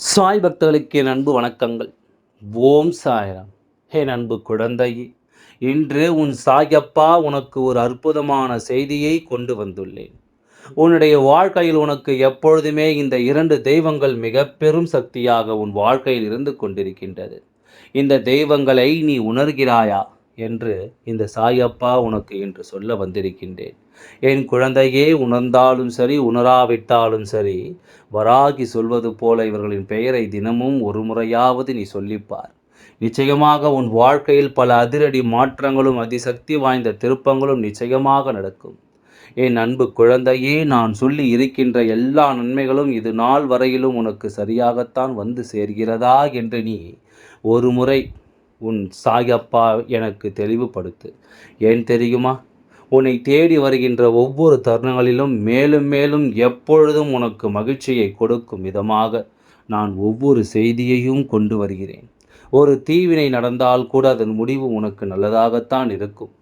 சாய் பக்தர்களுக்கு என் அன்பு வணக்கங்கள். ஓம் சாய்ராம். என் அன்பு குழந்தையே இன்று உன் சாயப்பா உனக்கு ஒரு அற்புதமான செய்தியை கொண்டு வந்துள்ளேன். உன்னுடைய வாழ்க்கையில் உனக்கு எப்பொழுதுமே இந்த இரண்டு தெய்வங்கள் மிக பெரும் சக்தியாக உன் வாழ்க்கையில் இருந்து கொண்டிருக்கின்றது. இந்த தெய்வங்களை நீ உணர்கிறாயா? என்று இந்த சாயப்பா உனக்கு இன்று சொல்ல வந்திருக்கின்றேன். என் குழந்தையே உணர்ந்தாலும் சரி உணராவிட்டாலும் சரி வராகி சொல்வது போல இவர்களின் பெயரை தினமும் ஒரு முறையாவது நீ சொல்லிப்பார் நிச்சயமாக உன் வாழ்க்கையில் பல அதிரடி மாற்றங்களும் அதிசக்தி வாய்ந்த திருப்பங்களும் நிச்சயமாக நடக்கும். என் அன்பு குழந்தையே நான் சொல்லி இருக்கின்ற எல்லா நன்மைகளும் இது நாள் வரையிலும் உனக்கு சரியாகத்தான் வந்து சேர்கிறதா என்று நீ ஒரு முறை உன் சாயப்பா எனக்கு தெளிவுபடுத்து. ஏன் தெரியுமா? உன்னை தேடி வருகின்ற ஒவ்வொரு தருணங்களிலும் மேலும் மேலும் எப்பொழுதும் உனக்கு மகிழ்ச்சியை கொடுக்கும் விதமாக நான் ஒவ்வொரு செய்தியையும் கொண்டு வருகிறேன். ஒரு தீவினை நடந்தால் கூட அதன் முடிவு உனக்கு நல்லதாகத்தான் இருக்கும்.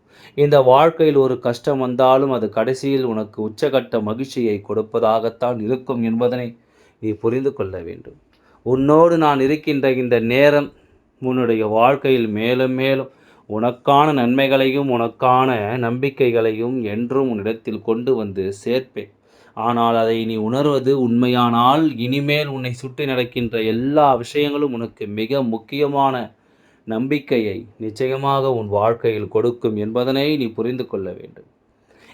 இந்த வாழ்க்கையில் ஒரு கஷ்டம் வந்தாலும் அது கடைசியில் உனக்கு உச்சகட்ட மகிழ்ச்சியை கொடுப்பதாகத்தான் இருக்கும் என்பதனை நீ புரிந்து கொள்ள வேண்டும். உன்னோடு நான் இருக்கின்ற இந்த நேரம் உன்னுடைய வாழ்க்கையில் மேலும் மேலும் உனக்கான நன்மைகளையும் உனக்கான நம்பிக்கைகளையும் என்றும் உன்னிடத்தில் கொண்டு வந்து சேர்ப்பேன். ஆனால் அதை நீ உணர்வது உண்மையானால் இனிமேல் உன்னை சுற்றி நடக்கின்ற எல்லா விஷயங்களும் உனக்கு மிக முக்கியமான நம்பிக்கையை நிச்சயமாக உன் வாழ்க்கையில் கொடுக்கும் என்பதனை நீ புரிந்து கொள்ள வேண்டும்.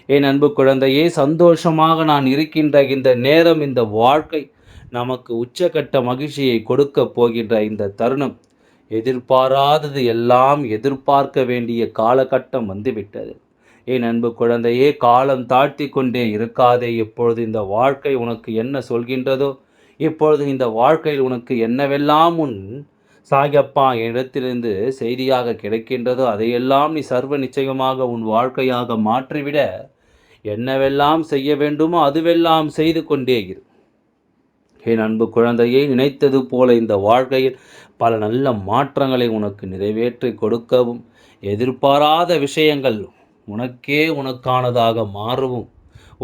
என் அன்பு குழந்தையே சந்தோஷமாக நான் இருக்கின்ற இந்த நேரம் இந்த வாழ்க்கை நமக்கு உச்சக்கட்ட மகிழ்ச்சியை கொடுக்க போகின்ற இந்த தருணம் எதிர்பாராதது எல்லாம் எதிர்பார்க்க வேண்டிய காலகட்டம் வந்துவிட்டது. என் அன்பு குழந்தையே காலம் தாழ்த்தி கொண்டே இருக்காதே இப்பொழுது இந்த வாழ்க்கை உனக்கு என்ன சொல்கின்றதோ? இப்பொழுது இந்த வாழ்க்கையில் உனக்கு என்னவெல்லாம் உன் சாயப்பா இடத்திலிருந்து செய்தியாக கிடைக்கின்றதோ அதையெல்லாம் நீ சர்வ நிச்சயமாக உன் வாழ்க்கையாக மாற்றிவிட என்னவெல்லாம் செய்ய வேண்டுமோ அதுவெல்லாம் செய்து கொண்டே இரு. என் அன்பு குழந்தையை நினைத்தது போல இந்த வாழ்க்கையில் பல நல்ல மாற்றங்களை உனக்கு நிறைவேற்றி கொடுக்கவும். எதிர்பாராத விஷயங்கள் உனக்கே உனக்கானதாக மாறவும்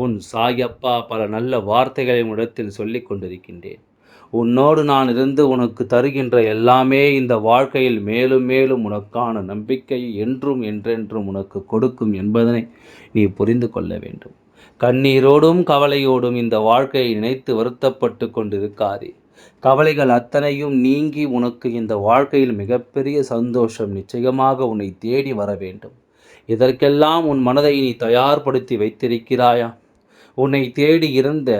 உன் சாயப்பா பல நல்ல வார்த்தைகளை உன்னிடத்தில் சொல்லி கொண்டிருக்கின்றேன். உன்னோடு நான் இருந்து உனக்கு தருகின்ற எல்லாமே இந்த வாழ்க்கையில் மேலும் மேலும் உனக்கான நம்பிக்கை என்றும் என்றென்றும் உனக்கு கொடுக்கும் என்பதனை நீ புரிந்து கொள்ள வேண்டும். கண்ணீரோடும் கவலையோடும் இந்த வாழ்க்கையை நினைத்து வருத்தப்பட்டு கொண்டிருக்காதே. கவலைகள் அத்தனையும் நீங்கி உனக்கு இந்த வாழ்க்கையில் மிகப்பெரிய சந்தோஷம் நிச்சயமாக உன்னை தேடி வர வேண்டும். இதற்கெல்லாம் உன் மனதை நீ தயார்படுத்தி வைத்திருக்கிறாயா? உன்னை தேடி இருந்த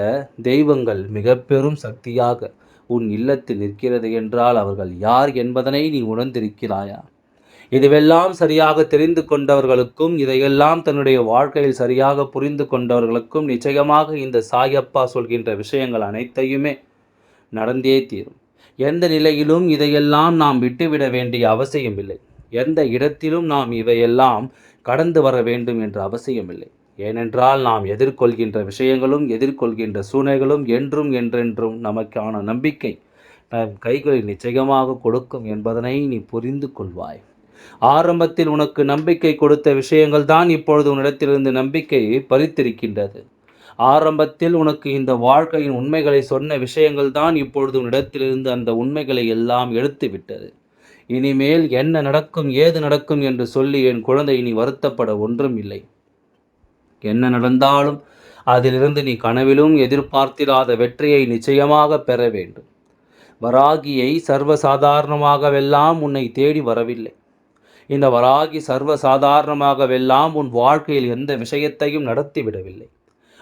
தெய்வங்கள் மிக பெரும் சக்தியாக உன் இல்லத்தில் நிற்கிறது என்றால் அவர்கள் யார் என்பதனை நீ உணர்ந்திருக்கிறாயா? இதுவெல்லாம் சரியாக தெரிந்து கொண்டவர்களுக்கும் இதையெல்லாம் தன்னுடைய வாழ்க்கையில் சரியாக புரிந்து கொண்டவர்களுக்கும் நிச்சயமாக இந்த சாயப்பா சொல்கின்ற விஷயங்கள் அனைத்தையுமே நடந்தே தீரும். எந்த நிலையிலும் இதையெல்லாம் நாம் விட்டுவிட வேண்டிய அவசியமில்லை. எந்த இடத்திலும் நாம் இவையெல்லாம் கடந்து வர வேண்டும் என்ற அவசியமில்லை. ஏனென்றால் நாம் எதிர்கொள்கின்ற விஷயங்களும் எதிர்கொள்கின்ற சூழ்நிலைகளும் என்றும் என்றென்றும் நமக்கான நம்பிக்கை நம் கைகளில் நிச்சயமாக கொடுக்கும் என்பதனை நீ புரிந்து கொள்வாய். ஆரம்பத்தில் உனக்கு நம்பிக்கை கொடுத்த விஷயங்கள் தான் இப்பொழுது உன்னிடத்திலிருந்து நம்பிக்கையை பறித்திருக்கின்றது. ஆரம்பத்தில் உனக்கு இந்த வாழ்க்கையின் உண்மைகளை சொன்ன விஷயங்கள் தான் இப்பொழுது உன்னிடத்திலிருந்து அந்த உண்மைகளை எல்லாம் எடுத்து விட்டது இனிமேல் என்ன நடக்கும் ஏது நடக்கும் என்று சொல்லி என் குழந்தை நீ வருத்தப்பட ஒன்றும் இல்லை. என்ன நடந்தாலும் அதிலிருந்து நீ கனவிலும் எதிர்பார்த்திராத வெற்றியை நிச்சயமாக பெற வேண்டும். வராகியை சர்வசாதாரணமாகவெல்லாம் உன்னை தேடி வரவில்லை. இந்த வராகி சர்வசாதாரணமாகவெல்லாம் உன் வாழ்க்கையில் எந்த விஷயத்தையும் நடத்திவிடவில்லை.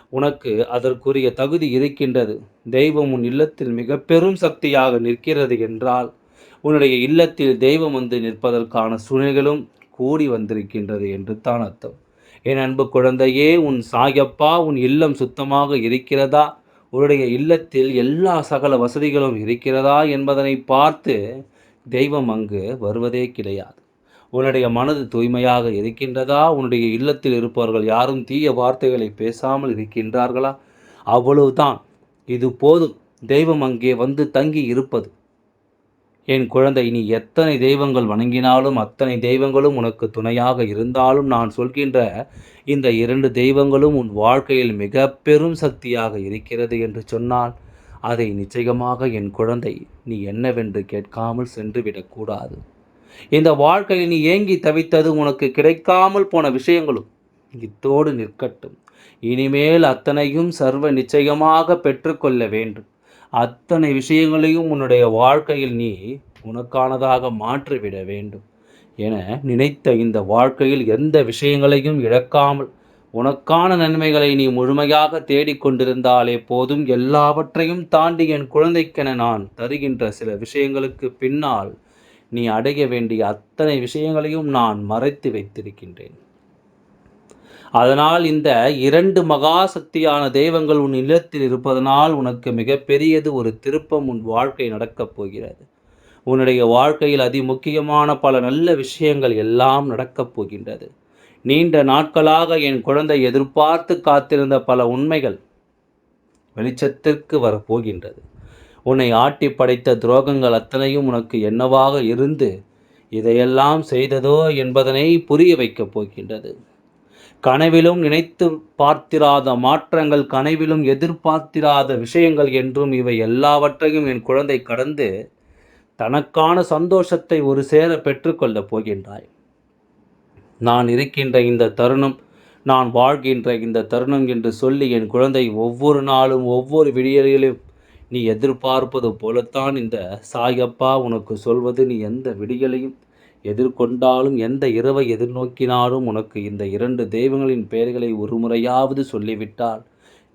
உனக்கு அதற்குரிய தகுதி இருக்கின்றது. தெய்வம் உன் இல்லத்தில் மிக பெரும் சக்தியாக நிற்கிறது என்றால் உன்னுடைய இல்லத்தில் தெய்வம் வந்து நிற்பதற்கான சூழ்நிலைகளும் கூடி வந்திருக்கின்றது என்று தான் அர்த்தம். என் அன்பு குழந்தையே உன் சாயப்பா உன் இல்லம் சுத்தமாக இருக்கிறதா? உன்னுடைய இல்லத்தில் எல்லா சகல வசதிகளும் இருக்கிறதா என்பதனை பார்த்து தெய்வம் அங்கு வருவதே கிடையாது. உன்னுடைய மனது தூய்மையாக இருக்கின்றதா? உன்னுடைய இல்லத்தில் இருப்பவர்கள் யாரும் தீய வார்த்தைகளை பேசாமல் இருக்கின்றார்களா? அவ்வளவுதான். இது போதும். தெய்வம் அங்கே வந்து தங்கி இருப்பது. என் குழந்தை நீ எத்தனை தெய்வங்கள் வணங்கினாலும் அத்தனை தெய்வங்களும் உனக்கு துணையாக இருந்தாலும் நான் சொல்கின்ற இந்த இரண்டு தெய்வங்களும் உன் வாழ்க்கையில் மிக பெரும் சக்தியாக இருக்கிறது என்று சொன்னால் அதை நிச்சயமாக என் குழந்தை நீ என்னவென்று கேட்காமல் சென்று விடக்கூடாது இந்த வாழ்க்கையில் நீ ஏங்கி தவித்தது உனக்கு கிடைக்காமல் போன விஷயங்களும் இத்தோடு நிற்கட்டும். இனிமேல் அத்தனையும் சர்வ நிச்சயமாக பெற்றுக்கொள்ள வேண்டும். அத்தனை விஷயங்களையும் உன்னுடைய வாழ்க்கையில் நீ உனக்கானதாக மாற்றிவிட வேண்டும். என நினைத்த இந்த வாழ்க்கையில் எந்த விஷயங்களையும் இழக்காமல் உனக்கான நன்மைகளை நீ முழுமையாக தேடிக்கொண்டிருந்தாலே போதும். எல்லாவற்றையும் தாண்டி என் குழந்தைக்கென நான் தருகின்ற சில விஷயங்களுக்கு பின்னால் நீ அடைய வேண்டிய அத்தனை விஷயங்களையும் நான் மறைத்து வைத்திருக்கின்றேன். அதனால் இந்த இரண்டு மகா சக்தியான தெய்வங்கள் உன் இல்லத்தில் இருப்பதனால் உனக்கு மிகப்பெரியது ஒரு திருப்பம் உன் வாழ்க்கை நடக்கப் போகிறது. உன்னுடைய வாழ்க்கையில் அதிமுக்கியமான பல நல்ல விஷயங்கள் எல்லாம் நடக்கப் போகின்றது. நீண்ட நாட்களாக என் குழந்தை எதிர்பார்த்து காத்திருந்த பல உண்மைகள் வெளிச்சத்திற்கு வரப்போகின்றது உன்னை ஆட்டி படைத்த துரோகங்கள் அத்தனையும் உனக்கு என்னவாக இருந்து இதையெல்லாம் செய்ததோ என்பதனை புரிய வைக்கப் போகின்றது. கனவிலும் நினைத்து பார்த்திராத மாற்றங்கள் கனவிலும் எதிர்பார்த்திராத விஷயங்கள் என்றும் இவை எல்லாவற்றையும் என் குழந்தை கடந்து தனக்கான சந்தோஷத்தை ஒரு சேர பெற்றுக்கொள்ளப் போகின்றாய். நான் இருக்கின்ற இந்த தருணம் நான் வாழ்கின்ற இந்த தருணம் என்று சொல்லி என் குழந்தை ஒவ்வொரு நாளும் ஒவ்வொரு விடியலிலும் நீ எதிர்பார்ப்பது போலத்தான் இந்த சாயப்பா உனக்கு சொல்வது. நீ எந்த விடியலையும் எதிர்கொண்டாலும் எந்த இரவை எதிர்நோக்கினாலும் உனக்கு இந்த இரண்டு தெய்வங்களின் பெயர்களை ஒரு முறையாவது சொல்லிவிட்டால்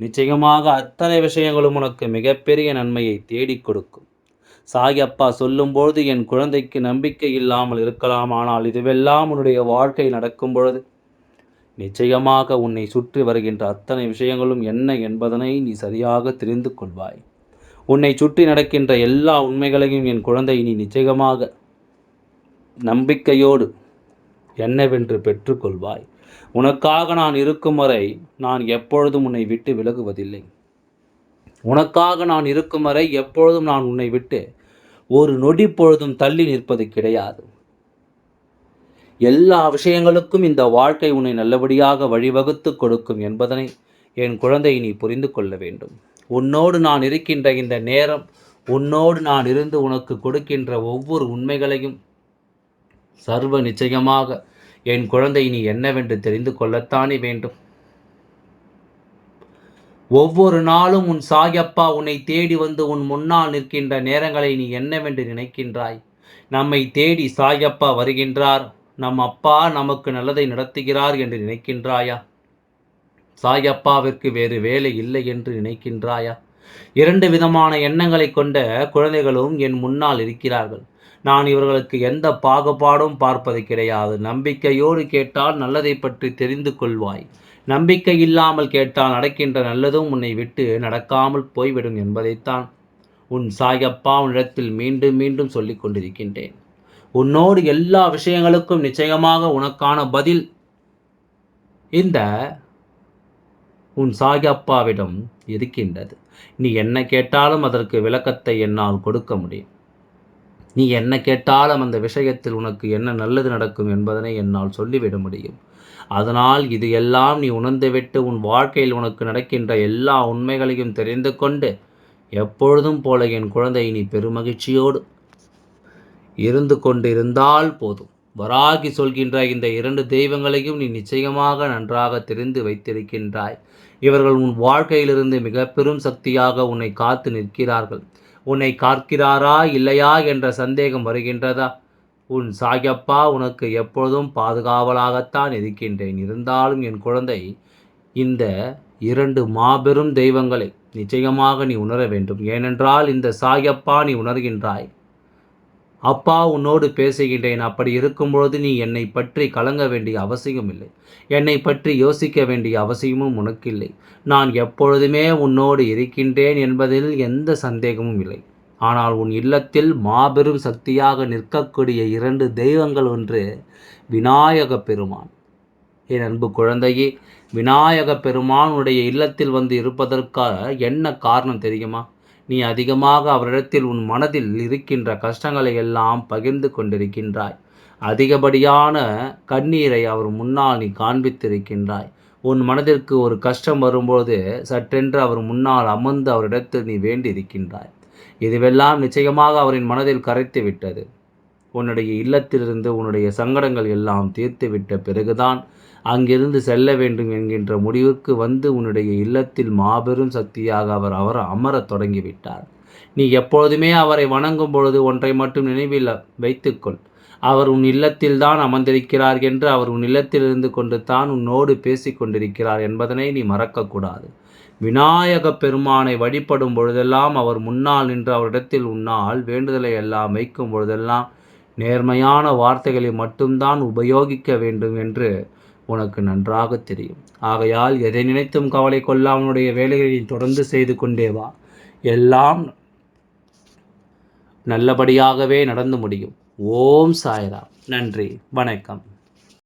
நிச்சயமாக அத்தனை விஷயங்களும் உனக்கு மிகப்பெரிய நன்மையை தேடிக் கொடுக்கும். சாயப்பா சொல்லும்பொழுது என் குழந்தைக்கு நம்பிக்கை இல்லாமல் இருக்கலாம் ஆனால் இதுவெல்லாம் உன்னுடைய வாழ்க்கை நடக்கும் பொழுது நிச்சயமாக உன்னை சுற்றி வருகின்ற அத்தனை விஷயங்களும் என்ன என்பதனை நீ சரியாக தெரிந்து கொள்வாய். உன்னை சுற்றி நடக்கின்ற எல்லா உண்மைகளையும் என் குழந்தை நீ நிச்சயமாக நம்பிக்கையோடு என்னவென்று பெற்றுக்கொள்வாய். உனக்காக நான் இருக்கும் வரை நான் எப்பொழுதும் உன்னை விட்டு விலகுவதில்லை. உனக்காக நான் இருக்கும் வரை எப்பொழுதும் நான் உன்னை விட்டு ஒரு நொடி பொழுதும் தள்ளி நிற்பது கிடையாது. எல்லா விஷயங்களுக்கும் இந்த வாழ்க்கை உன்னை நல்லபடியாக வழிவகுத்து கொடுக்கும் என்பதனை என் குழந்தை நீ புரிந்து கொள்ள வேண்டும். உன்னோடு நான் இருக்கின்ற இந்த நேரம் உன்னோடு நான் இருந்து உனக்கு கொடுக்கின்ற ஒவ்வொரு உண்மைகளையும் சர்வ நிச்சயமாக என் குழந்தை நீ என்னவென்று தெரிந்து கொள்ளத்தானே வேண்டும். ஒவ்வொரு நாளும் உன் சாயப்பா உன்னை தேடி வந்து உன் முன்னால் நிற்கின்ற நேரங்களை நீ என்னவென்று நினைக்கின்றாய். நம்மை தேடி சாயப்பா வருகின்றார். நம் அப்பா நமக்கு நல்லதை நடத்துகிறார் என்று நினைக்கின்றாயா? சாயப்பாவிற்கு வேறு வேலை இல்லை என்று நினைக்கின்றாயா? இரண்டு விதமான எண்ணங்களை கொண்ட குழந்தைகளும் என் முன்னால் இருக்கிறார்கள். நான் இவர்களுக்கு எந்த பாகுபாடும் பார்ப்பது கிடையாது. நம்பிக்கையோடு கேட்டால் நல்லதை பற்றி தெரிந்து கொள்வாய். நம்பிக்கை இல்லாமல் கேட்டால் நடக்கின்ற நல்லதும் உன்னை விட்டு நடக்காமல் போய்விடும் என்பதைத்தான் உன் சாயப்பா உன்னிடத்தில் மீண்டும் மீண்டும் சொல்லிக் கொண்டிருக்கின்றேன். உன்னோடு எல்லா விஷயங்களுக்கும் நிச்சயமாக உனக்கான பதில் இந்த உன் சாயப்பாவிடம் இருக்கின்றது. நீ என்ன கேட்டாலும் அதற்கு விளக்கத்தை என்னால் கொடுக்க முடியும். நீ என்ன கேட்டாலும் அந்த விஷயத்தில் உனக்கு என்ன நல்லது நடக்கும் என்பதனை என்னால் சொல்லிவிட முடியும். அதனால் இது எல்லாம் நீ உணர்ந்துவிட்டு உன் வாழ்க்கையில் உனக்கு நடக்கின்ற எல்லா உண்மைகளையும் தெரிந்து கொண்டு எப்பொழுதும் போல என் குழந்தை நீ பெருமகிழ்ச்சியோடு இருந்து கொண்டிருந்தால் போதும். வராகி சொல்கின்ற இந்த இரண்டு தெய்வங்களையும் நீ நிச்சயமாக நன்றாக தெரிந்து வைத்திருக்கின்றாய். இவர்கள் உன் வாழ்க்கையிலிருந்து மிக பெரும் சக்தியாக உன்னை காத்து நிற்கிறார்கள். உன்னை காக்கிறாரா இல்லையா என்ற சந்தேகம் வருகின்றதா? உன் சாயப்பா உனக்கு எப்பொழுதும் பாதுகாவலாகத்தான் இருக்கின்றேன். இருந்தாலும் என் குழந்தை இந்த இரண்டு மாபெரும் தெய்வங்களை நிச்சயமாக நீ உணர வேண்டும். ஏனென்றால் இந்த சாயப்பா நீ உணர்கின்றாய். அப்பா உன்னோடு பேசுகின்றேன். அப்படி இருக்கும்பொழுது நீ என்னை பற்றி கலங்க வேண்டிய அவசியம் இல்லை என்னை பற்றி யோசிக்க வேண்டிய அவசியமும் உனக்கில்லை. நான் எப்பொழுதுமே உன்னோடு இருக்கின்றேன் என்பதில் எந்த சந்தேகமும் இல்லை. ஆனால் உன் இல்லத்தில் மாபெரும் சக்தியாக நிற்கக்கூடிய இரண்டு தெய்வங்கள் ஒன்று விநாயக பெருமான். என் அன்பு குழந்தையே விநாயக பெருமானுடைய இல்லத்தில் வந்து இருப்பதற்காக என்ன காரணம் தெரியுமா? நீ அதிகமாக அவரிடத்தில் உன் மனதில் இருக்கின்ற கஷ்டங்களை எல்லாம் பகிர்ந்து கொண்டிருக்கின்றாய். அதிகப்படியான கண்ணீரை அவர் முன்னால் நீ காண்பித்திருக்கின்றாய். உன் மனதிற்கு ஒரு கஷ்டம் வரும்போது சற்றென்று அவர் முன்னால் அமர்ந்து அவரிடத்தில் நீ வேண்டி இருக்கின்றாய் இதுவெல்லாம் நிச்சயமாக அவரின் மனதில் கரைத்து விட்டது உன்னுடைய இல்லத்திலிருந்து உன்னுடைய சங்கடங்கள் எல்லாம் தீர்த்து விட்ட பிறகுதான் அங்கிருந்து செல்ல வேண்டும் என்கின்ற முடிவுக்கு வந்து உன்னுடைய இல்லத்தில் மாபெரும் சக்தியாக அவர் அவர் அமரத் தொடங்கிவிட்டார். நீ எப்பொழுதுமே அவரை வணங்கும் பொழுது ஒன்றை மட்டும் நினைவில் வைத்துக்கொள். அவர் உன் இல்லத்தில் தான் அமர்ந்திருக்கிறார் என்று அவர் உன் இல்லத்தில் இருந்து கொண்டு தான் உன்னோடு பேசிக்கொண்டிருக்கிறார் என்பதனை நீ மறக்கக்கூடாது. விநாயக பெருமானை வழிபடும் பொழுதெல்லாம் அவர் முன்னால் நின்று அவரிடத்தில் உன்னால் வேண்டுதலை எல்லாம் வைக்கும் பொழுதெல்லாம் நேர்மையான வார்த்தைகளை மட்டும்தான் உபயோகிக்க வேண்டும் என்று உனக்கு நன்றாக தெரியும். ஆகையால் எதை நினைத்தும் கவலை கொள்ளாமனுடைய வேலைகளை தொடர்ந்து செய்து கொண்டே வா. எல்லாம் நல்லபடியாகவே நடந்து முடியும். ஓம் சாய்ராம். நன்றி. வணக்கம்.